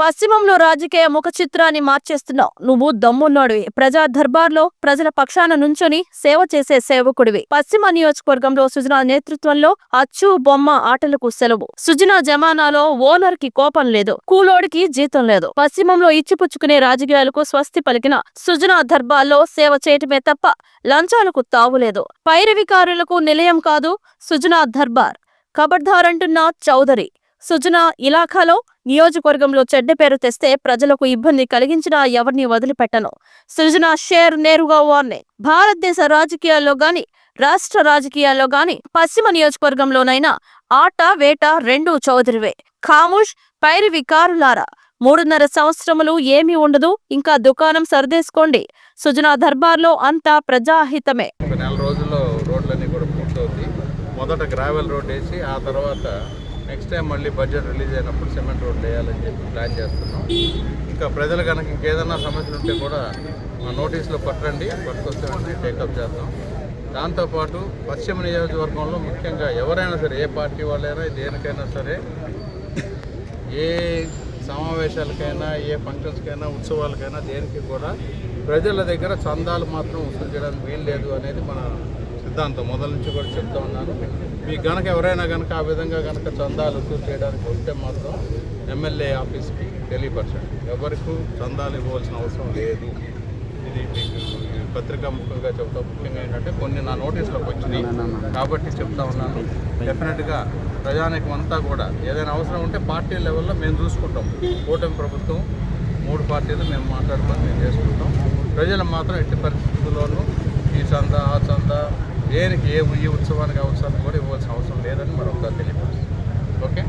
పశ్చిమంలో రాజకీయ ముఖ చిత్రాన్ని మార్చేస్తున్నావు. నువ్వు దమ్మున్నోడివి. ప్రజా దర్బార్లో ప్రజల పక్షాన నుంచొని సేవ చేసే సేవకుడివి. పశ్చిమ నియోజకవర్గంలో సుజనా నేతృత్వంలో అచ్చు బొమ్మ ఆటలకు సెలవు. సుజనా జమానాలో ఓనర్కి కోపం లేదు. కూలోడికి జీతం లేదు. పశ్చిమంలో ఇచ్చిపుచ్చుకునే రాజకీయాలకు స్వస్తి పలికిన సుజనా దర్బార్లో సేవ చేయటమే తప్ప లంచాలకు తావులేదు పైరవికారులకు నిలయం కాదు సుజనా దర్బార్. ఖబర్దార్ అంటున్న చౌదరి. సుజనా ఇలాఖాలో నియోజకవర్గంలో చెడ్డ పేరు తెస్తే ప్రజలకు ఇబ్బంది కలిగించినా ఎవరిని వదిలిపెట్టను. సృజన షేర్ నేరుగా వార్నే. భారతదేశ రాజకీయాల్లో గాని రాష్ట్ర రాజకీయాల్లో గాని పశ్చిమ నియోజకవర్గంలోనైనా ఆట వేట రెండు చౌదరివే. ఖాముష్ పైరు వికారులారా మూడున్నర సంవత్సరములు ఏమీ ఉండదు ఇంకా దుకాణం సరిదేసుకోండి. సుజనా దర్బార్లో అంతా ప్రజాహితమే. నెల రోజుల్లో రోడ్లన్నీ కూడా పూర్తవుతాయి. మొదట గ్రావెల్ రోడ్ వేసి ఆ తర్వాత నెక్స్ట్ టైం మళ్ళీ బడ్జెట్ రిలీజ్ అయినప్పుడు సిమెంట్ రోడ్లు వేయాలని చెప్పి ప్లాన్ చేస్తున్నాం. ఇంకా ప్రజలు కనుక ఇంకేదన్నా సమస్యలు ఉంటే కూడా మా నోటీసులో పట్టండి పట్టుకొస్తే వెంటనే టేకప్ చేస్తాం. దాంతోపాటు పశ్చిమ నియోజకవర్గంలో ముఖ్యంగా ఎవరైనా సరే ఏ పార్టీ వాళ్ళైనా దేనికైనా సరే ఏ సమావేశాలకైనా ఏ ఫంక్షన్స్కైనా ఉత్సవాలకైనా దేనికి కూడా ప్రజల దగ్గర చందాలు మాత్రం వసూలు చేయడానికి వీలు లేదు అనేది మన సిద్ధాంతం మొదల నుంచి కూడా చెప్తా ఉన్నాను. మీకు కనుక ఎవరైనా కనుక ఆ విధంగా కనుక చందాలు వసూలు చేయడానికి వస్తే మాత్రం ఎమ్మెల్యే ఆఫీస్కి తెలియపరచండి. ఎవరికి చందాలు ఇవ్వాల్సిన అవసరం లేదు. ఇది మీకు పత్రికా ముఖ్యంగా చెప్తా ముఖ్యంగా ఏంటంటే కొన్ని నా నోటీసులకు వచ్చినాయి. కాబట్టి చెప్తా ఉన్నాను. డెఫినెట్గా ప్రజానికం అంతా కూడా ఏదైనా అవసరం ఉంటే పార్టీ లెవెల్లో మేము చూసుకుంటాం. కూటమి ప్రభుత్వం మూడు పార్టీలు మేము మాట్లాడుకొని మేము చేసుకుంటాం. ప్రజలు మాత్రం ఎట్టి పరిస్థితుల్లోనూ ఈ చంద ఆ చంద దేనికి ఏ ఈ ఉత్సవానికి అవసరం కూడా ఇవ్వాల్సిన అవసరం లేదని మరొకసారి తెలియపరుస్తాం ఓకే?